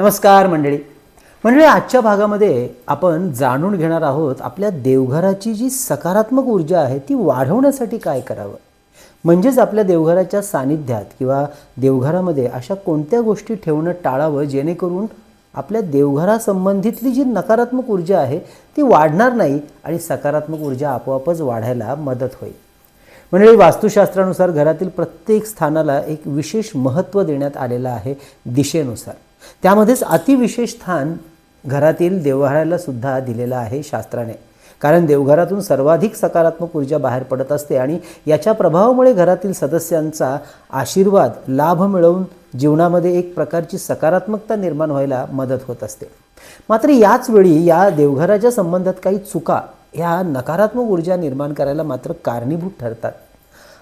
नमस्कार मंडळी. मंडळी आजच्या भागामध्ये आपण जाणून घेणार आहोत आपल्या देवघराची जी सकारात्मक ऊर्जा आहे ती वाढवण्यासाठी काय करावं? म्हणजेच आपल्या देवघराच्या सानिध्यात किंवा देवघरामध्ये अशा कोणत्या गोष्टी ठेवणं टाळावं जेणेकरून आपल्या देवघरासंबंधितली जी नकारात्मक ऊर्जा आहे ती वाढणार नाही आणि सकारात्मक ऊर्जा आपोआपच वाढायला मदत होईल. मंडळी वास्तुशास्त्रानुसार घरातील प्रत्येक स्थानाला एक विशेष महत्त्व देण्यात आलेलं आहे दिशेनुसार. त्यामध्येच अतिविशेष स्थान घरातील देवघराला सुद्धा दिलेलं आहे शास्त्राने. कारण देवघरातून सर्वाधिक सकारात्मक ऊर्जा बाहेर पडत असते आणि याच्या प्रभावामुळे घरातील सदस्यांचा आशीर्वाद लाभ मिळवून जीवनामध्ये एक प्रकारची सकारात्मकता निर्माण व्हायला मदत होत असते. मात्र याच वेळी या देवघराच्या संबंधात काही चुका ह्या नकारात्मक ऊर्जा निर्माण करायला मात्र कारणीभूत ठरतात.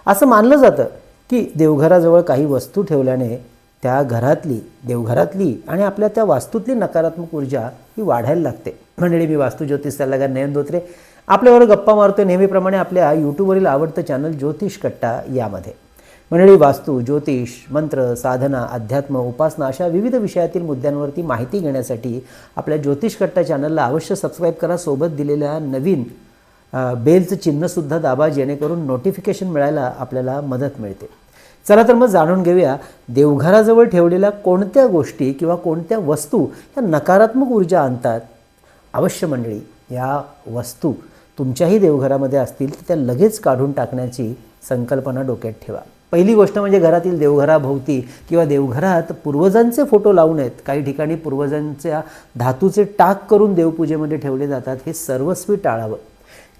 असं मानलं जातं की देवघराजवळ काही वस्तू ठेवल्याने त्या घरातली देवघरातली आणि आपल्या त्या वास्तूतली नकारात्मक ऊर्जा ही वाढायला लागते. मंडळी मी वास्तू ज्योतिष सल्लागार नयन धोत्रे. आपल्यावर गप्पा मारतो नेहमीप्रमाणे आपल्या यूट्यूबवरील आवडतं चॅनल ज्योतिष कट्टा यामध्ये. मंडळी वास्तू ज्योतिष मंत्र साधना अध्यात्म उपासना अशा विविध विषयातील मुद्द्यांवरती माहिती घेण्यासाठी आपल्या ज्योतिष कट्टा चॅनलला अवश्य सबस्क्राईब करा. सोबत दिलेल्या नवीन बेलचं चिन्हसुद्धा दाबा जेणेकरून नोटिफिकेशन मिळायला आपल्याला मदत मिळते. चला तर मग जाणून घेऊया देवघराजवळ ठेवलेल्या कोणत्या गोष्टी किंवा कोणत्या वस्तू ह्या नकारात्मक ऊर्जा आणतात. अवश्य मंडळी या वस्तू तुमच्याही देवघरामध्ये असतील तर त्या लगेच काढून टाकण्याची संकल्पना डोक्यात ठेवा. पहिली गोष्ट म्हणजे घरातील देवघराभोवती किंवा देवघरात पूर्वजांचे फोटो लावू नयेत. काही ठिकाणी पूर्वजांच्या धातूचे टाक करून देवपूजेमध्ये ठेवले जातात. हे सर्वस्वी टाळावं.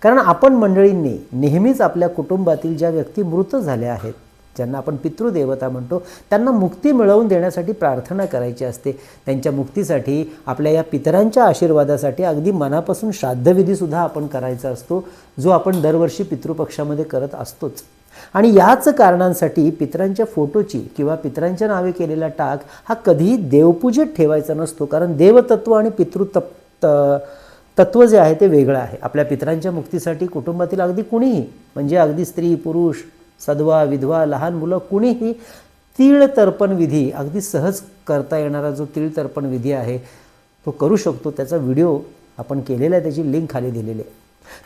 कारण आपण मंडळींनी नेहमीच आपल्या कुटुंबातील ज्या व्यक्ती मृत झाल्या आहेत ज्यांना आपण पितृदेवता म्हणतो त्यांना मुक्ती मिळवून देण्यासाठी प्रार्थना करायची असते. त्यांच्या मुक्तीसाठी आपल्या या पितरांच्या आशीर्वादासाठी अगदी मनापासून श्राद्धविधीसुद्धा आपण करायचा असतो जो आपण दरवर्षी पितृपक्षामध्ये करत असतोच. आणि याच कारणांसाठी पितरांच्या फोटोची किंवा पितरांच्या नावे केलेला टाक हा कधीही देवपूजेत ठेवायचा नसतो कारण देवतत्व आणि पितृतप तत्व जे आहे ते वेगळं आहे. आपल्या पितरांच्या मुक्तीसाठी कुटुंबातील अगदी कुणीही म्हणजे अगदी स्त्री पुरुष सदवा विधवा लहान मुलं कुणीही तीळ तर्पण विधी अगदी सहज करता येणारा जो तीळ तर्पण विधी आहे तो करू शकतो. त्याचा व्हिडिओ आपण केलेला आहे त्याची लिंक खाली दिलेली आहे.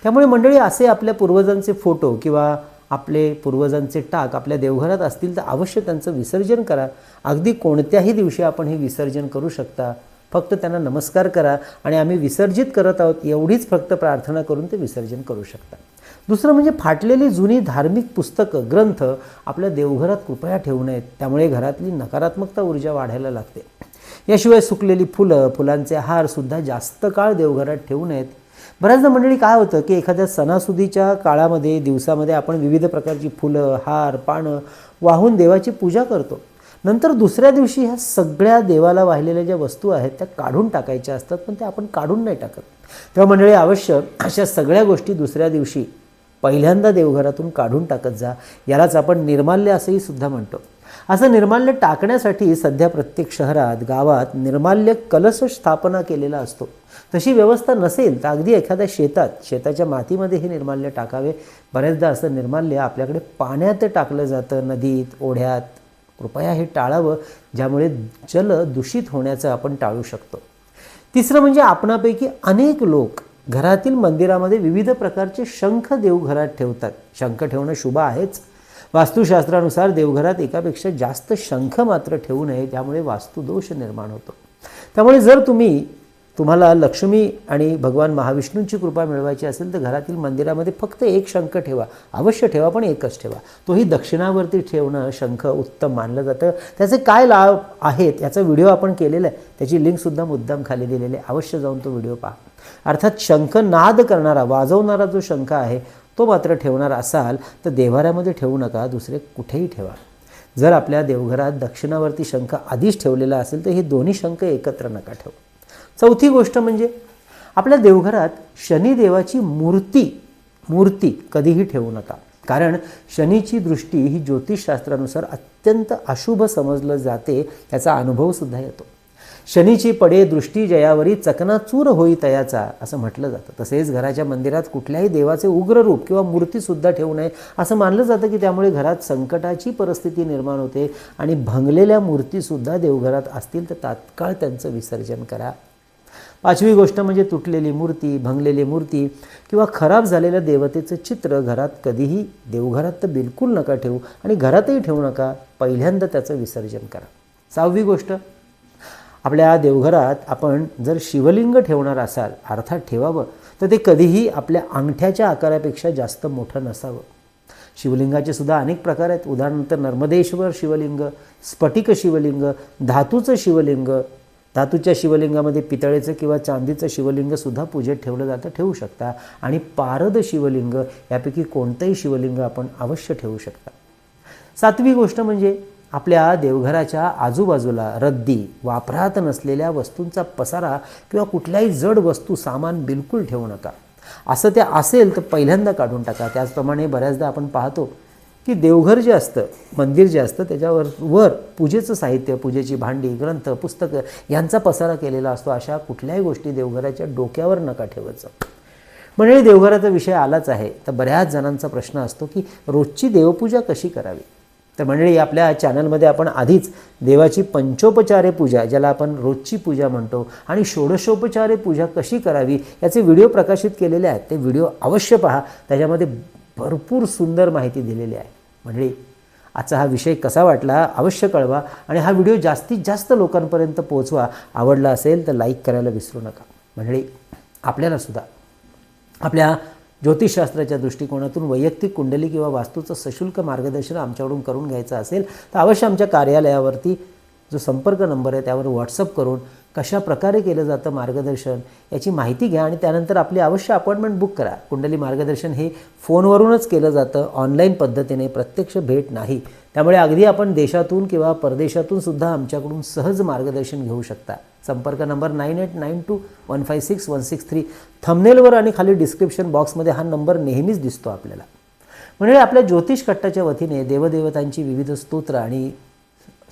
त्यामुळे मंडळी असे आपल्या पूर्वजांचे फोटो किंवा आपले पूर्वजांचे टाक आपल्या देवघरात असतील तर अवश्य त्यांचं विसर्जन करा. अगदी कोणत्याही दिवशी आपण हे विसर्जन करू शकता. फक्त त्यांना नमस्कार करा आणि आम्ही विसर्जित करत आहोत एवढीच फक्त प्रार्थना करून ते विसर्जन करू शकता दुसरं म्हणजे फाटलेली जुनी धार्मिक पुस्तकं ग्रंथ आपल्या देवघरात कृपया ठेवू नयेत. त्यामुळे घरातली नकारात्मकता ऊर्जा वाढायला लागते. याशिवाय सुकलेली फुलं फुलांचे हारसुद्धा जास्त काळ देवघरात ठेवू नयेत. बऱ्याचदा मंडळी काय होतं की एखाद्या सणासुदीच्या काळामध्ये दिवसामध्ये आपण विविध प्रकारची फुलं हार पानं वाहून देवाची पूजा करतो. नंतर दुसऱ्या दिवशी ह्या सगळ्या देवाला वाहिलेल्या ज्या वस्तू आहेत त्या काढून टाकायच्या असतात पण त्या आपण काढून नाही टाकत. तेव्हा मंडळी अवश्य अशा सगळ्या गोष्टी दुसऱ्या दिवशी पहिल्यांदा देवघरातून काढून टाकत जा. यालाच आपण निर्माल्य असंही सुद्धा म्हणतो. असं निर्माल्य टाकण्यासाठी सध्या प्रत्येक शहरात गावात निर्माल्य कलश स्थापना केलेला असतो. तशी व्यवस्था नसेल तर अगदी एखाद्या शेतात शेताच्या मातीमध्ये हे निर्माल्य टाकावे. बऱ्याचदा असं निर्माल्य आपल्याकडे पाण्यात टाकलं जातं नदीत ओढ्यात. कृपया हे टाळावं ज्यामुळे जल दूषित होण्याचं आपण टाळू शकतो. तिसरं म्हणजे आपणापैकी अनेक लोक घरातील मंदिरामध्ये विविध प्रकारचे शंख देवघरात ठेवतात. शंख ठेवणं शुभ आहेच. वास्तुशास्त्रानुसार देवघरात एकापेक्षा जास्त शंख मात्र ठेवू नये त्यामुळे वास्तुदोष निर्माण होतो. त्यामुळे जर तुम्ही तुम्हाला लक्ष्मी आणि भगवान महाविष्णूंची कृपा मिळवायची असेल तर घरातील मंदिरामध्ये फक्त एक शंख ठेवा. अवश्य ठेवा पण एकच ठेवा. तोही दक्षिणावरती ठेवणं शंख उत्तम मानलं जातं. त्याचे काय लाभ आहेत याचा व्हिडिओ आपण केलेला आहे. त्याची लिंकसुद्धा मुद्दाम खाली दिलेली आहे. अवश्य जाऊन तो व्हिडिओ पहा. अर्थात शंख नाद करणारा वाजवणारा जो शंख आहे तो मात्र ठेवणार असाल तर देवाऱ्यामध्ये ठेवू नका दुसरे कुठेही ठेवा. जर आपल्या देवघरात दक्षिणावरती शंख आधीच ठेवलेला असेल तर हे दोन्ही शंख एकत्र नका ठेवू. चौथी गोष्ट म्हणजे आपल्या देवघरात शनिदेवाची मूर्ती मूर्ती कधीही ठेवू नका. कारण शनीची दृष्टी ही ज्योतिषशास्त्रानुसार अत्यंत अशुभ समजलं जाते त्याचा अनुभवसुद्धा येतो. शनीची पडे दृष्टी जयावरी चकनाचूर होई तयाचा असं म्हटलं जातं. तसेच घराच्या मंदिरात कुठल्याही देवाचे उग्र रूप किंवा मूर्तीसुद्धा ठेवू नये असं मानलं जातं की त्यामुळे घरात संकटाची परिस्थिती निर्माण होते आणि भंगलेल्या मूर्तीसुद्धा देवघरात असतील तर तात्काळ त्यांचं विसर्जन करा. पाचवी गोष्ट म्हणजे तुटलेली मूर्ती भंगलेली मूर्ती किंवा खराब झालेल्या देवतेचं चित्र घरात कधीही देवघरात तर बिलकुल नका ठेवू आणि घरातही ठेवू नका. पहिल्यांदा त्याचं विसर्जन करा. सहावी गोष्ट आपल्या देवघरात आपण जर शिवलिंग ठेवणार असाल अर्थात ठेवावं तर ते कधीही आपल्या अंगठ्याच्या आकारापेक्षा जास्त मोठं नसावं. शिवलिंगाचे सुद्धा अनेक प्रकार आहेत. उदाहरणार्थ नर्मदेश्वर शिवलिंग स्फटिक शिवलिंग धातूचं शिवलिंग धातूच्या शिवलिंगामध्ये पितळेचं किंवा चांदीचं शिवलिंगसुद्धा पूजेत ठेवलं जातं ठेवू शकता. आणि पारद शिवलिंग यापैकी कोणतंही शिवलिंग आपण अवश्य ठेवू शकता. सातवी गोष्ट म्हणजे आपल्या देवघराच्या आजूबाजूला रद्दी वापरात नसलेल्या वस्तूंचा पसारा किंवा कुठल्याही जड वस्तू सामान बिलकुल ठेवू नका. असं ते असेल तर पहिल्यांदा काढून टाका. त्याचप्रमाणे बऱ्याचदा आपण पाहतो की देवघर जे असतं मंदिर जे असतं त्याच्यावर वर पूजेचं साहित्य पूजेची भांडी ग्रंथ पुस्तकं यांचा पसारा केलेला असतो. अशा कुठल्याही गोष्टी देवघराच्या डोक्यावर नका ठेवायचं. म्हणजे देवघराचा विषय आलाच आहे. तर बऱ्याच जणांचा प्रश्न असतो की रोजची देवपूजा कशी करावी? तर मंडळी आपल्या चॅनलमध्ये आपण आधीच देवाची पंचोपचारे पूजा ज्याला आपण रोजची पूजा म्हणतो आणि षोडशोपचारे पूजा कशी करावी याचे व्हिडिओ प्रकाशित केलेले आहेत. ते व्हिडिओ अवश्य पहा. त्याच्यामध्ये भरपूर सुंदर माहिती दिलेली आहे. मंडळी आजचा हा विषय कसा वाटला अवश्य कळवा आणि हा व्हिडिओ जास्तीत जास्त लोकांपर्यंत पोहोचवा. आवडला असेल तर लाईक करायला विसरू नका. मंडळी आपल्यालासुद्धा आपल्या ज्योतिषशास्त्राच्या दृष्टिकोनातून वैयक्तिक कुंडली किंवा वास्तूचं सशुल्क मार्गदर्शन आमच्याकडून करून घ्यायचं असेल तर अवश्य आमच्या कार्यालयावरती जो संपर्क नंबर आहे त्यावर व्हॉट्सअप करून कशा प्रकारे केलं जातं मार्गदर्शन याची माहिती घ्या आणि त्यानंतर आपली अवश्य अपॉइंटमेंट बुक करा. कुंडली मार्गदर्शन हे फोनवरूनच केलं जातं. ऑनलाईन पद्धतीने प्रत्यक्ष भेट नाही. त्यामुळे अगदी आपण देशातून किंवा परदेशातून सुद्धा आमच्याकडून सहज मार्गदर्शन घेऊ शकता. संपर्क number nine eight nine two one five six one six three थमनेलवर आणि खाली डिस्क्रिप्शन बॉक्समध्ये हा नंबर नेहमीच दिसतो आपल्याला. म्हणजे आपल्या ज्योतिष कट्टाच्या वतीने देवदेवतांची विविध स्तोत्र आणि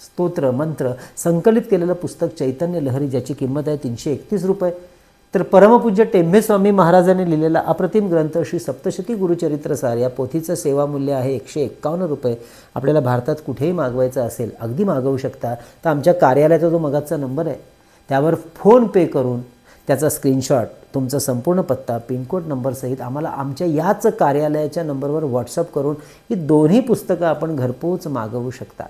स्तोत्र मंत्र संकलित केलेलं पुस्तक चैतन्य लहरी ज्याची किंमत आहे तीनशे एकतीस रुपये. तर परमपूज्य टेम्भेस्वामी महाराजांनी लिहिलेला अप्रतिम ग्रंथ श्री सप्तशती गुरुचरित्रसार या पोथीचं सेवामूल्य आहे एकशे एक्कावन्न रुपये. आपल्याला भारतात कुठेही मागवायचं असेल अगदी मागवू शकता. तर आमच्या कार्यालयाचा जो मगाचा नंबर आहे त्यावर फोन पे करून त्याचा स्क्रीनशॉट तुमचा संपूर्ण पत्ता पिनकोड नंबरसहित आम्हाला आमच्या याच कार्यालयाच्या नंबरवर व्हॉट्सअप करून ही दोन्ही पुस्तकं आपण घरपोच मागवू शकता.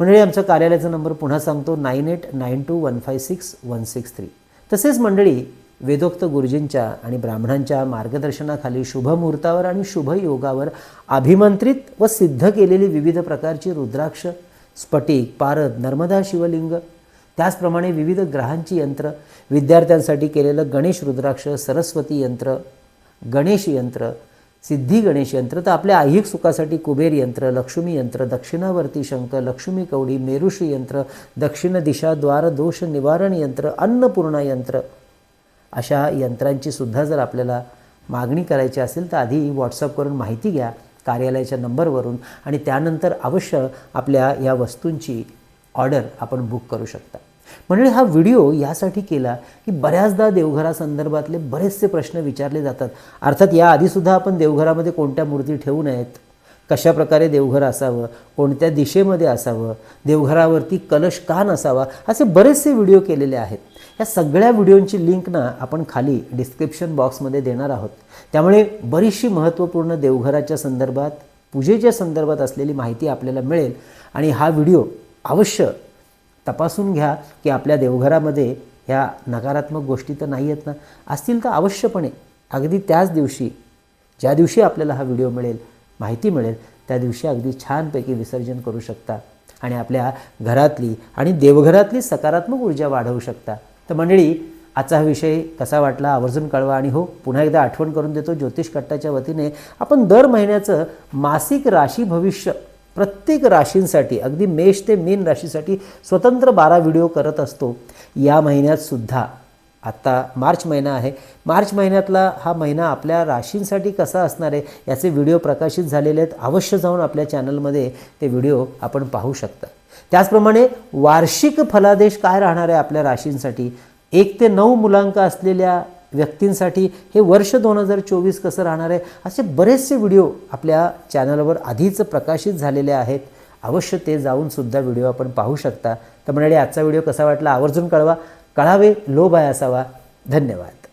मंडळी आमच्या कार्यालयाचा नंबर पुन्हा सांगतो nine eight nine two one five six one six three. तसेच मंडळी वेदोक्त गुरुजींच्या आणि ब्राह्मणांच्या मार्गदर्शनाखाली शुभमुहूर्तावर आणि शुभ योगावर अभिमंत्रित व सिद्ध केलेली विविध प्रकारची रुद्राक्ष स्फटिक पारद नर्मदा शिवलिंग त्याचप्रमाणे विविध ग्रहांची यंत्र विद्यार्थ्यांसाठी केलेलं गणेश रुद्राक्ष सरस्वती यंत्र गणेश यंत्र सिद्धी गणेश यंत्र तर आपल्या ऐहिक सुखासाठी कुबेर यंत्र लक्ष्मी यंत्र दक्षिणावर्ती शंख लक्ष्मी कवडी मेरुषी यंत्र दक्षिण दिशा द्वार दोष निवारण यंत्र अन्नपूर्णा यंत्र. अशा यंत्रांची सुद्धा जर आपल्याला मागणी करायची असेल तर आधी व्हॉट्सअप करून माहिती घ्या कार्यालयाच्या नंबरवरून आणि त्यानंतर अवश्य आपल्या या वस्तूंची ऑर्डर आपण बुक करू शकता. म्हणजे हा व्हिडिओ यासाठी केला की बऱ्याचदा देवघरासंदर्भातले बरेचसे प्रश्न विचारले जातात. अर्थात याआधीसुद्धा आपण देवघरामध्ये कोणत्या मूर्ती ठेवू नयेत? कशा प्रकारे देवघर असावं? कोणत्या दिशेमध्ये असावं? देवघरावरती कलश का नसावा? असे बरेचसे व्हिडिओ केलेले आहेत. या सगळ्या व्हिडिओंची लिंक ना आपण खाली डिस्क्रिप्शन बॉक्समध्ये देणार आहोत. त्यामुळे बरीचशी महत्त्वपूर्ण देवघराच्या संदर्भात पूजेच्या संदर्भात असलेली माहिती आपल्याला मिळेल आणि हा व्हिडिओ अवश्य तपासून घ्या की आपल्या देवघरामध्ये ह्या नकारात्मक गोष्टी तर नाही आहेत ना. असतील तर अवश्यपणे अगदी त्याच दिवशी ज्या दिवशी आपल्याला हा व्हिडिओ मिळेल माहिती मिळेल त्या दिवशी अगदी छानपैकी विसर्जन करू शकता. आणि आपल्या घरातली आणि देवघरातली सकारात्मक ऊर्जा वाढवू शकता. तर मंडळी आजचा हा विषय कसा वाटला आवर्जून कळवा आणि हो पुन्हा एकदा आठवण करून देतो ज्योतिष कट्टाच्या वतीने आपण दर महिन्याचं मासिक राशी भविष्य प्रत्येक राशींसाठी अगदी मेष ते मीन राशीसाठी स्वतंत्र बारा व्हिडिओ करत असतो. या महिन्यात सुद्धा. मार्च महिना आहे. मार्च महिन्यातला हा महिना आपल्या राशींसाठी कसा असणार आहे याचे व्हिडिओ प्रकाशित झालेले आहेत. अवश्य जाऊन आपल्या चॅनलमध्ये ते व्हिडिओ आपण पाहू शकता. त्याचप्रमाणे वार्षिक फलादेश काय राहणार आहे आपल्या राशींसाठी? एक ते नऊ मुलांक असलेल्या व्यक्तींसाठी हे वर्ष दोन हजार चोवीस कसं राहणार आहे असे बरेचसे व्हिडिओ आपल्या चॅनलवर आधीच प्रकाशित झालेले आहेत. अवश्य ते जाऊनसुद्धा व्हिडिओ आपण पाहू शकता. तर मंडळी आजचा व्हिडिओ कसा वाटला आवर्जून कळवा. कळावे लोभ आहे असावा. धन्यवाद.